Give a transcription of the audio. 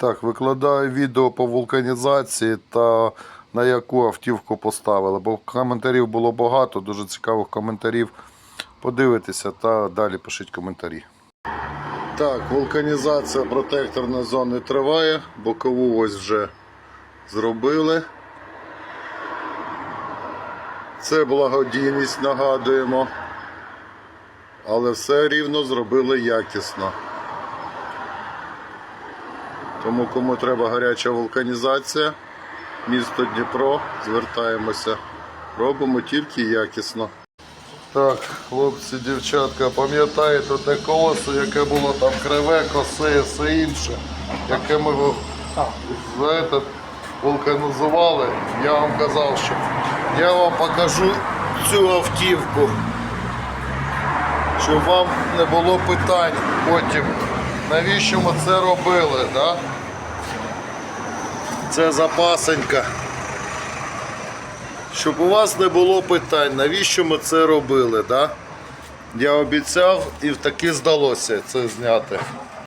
Так, викладаю відео по вулканізації та на яку автівку поставили, бо коментарів було багато, дуже цікавих коментарів. Подивитися та далі пишіть коментарі. Так, вулканізація протекторної зони триває, бокову ось вже зробили. Це благодійність, нагадуємо. Але все рівно зробили якісно. Тому кому треба гаряча вулканізація, місто Дніпро, звертаємося. Робимо тільки якісно. Так, хлопці, дівчатка, пам'ятаєте те колесо, яке було там криве, косе і все інше, яке ми знаєте, вулканізували. Я вам казав, що я вам покажу цю автівку, щоб вам не було питань потім, навіщо ми це робили, да? Це запасенька. Щоб у вас не було питань, навіщо ми це робили, да? Я обіцяв і таки здалося це зняти.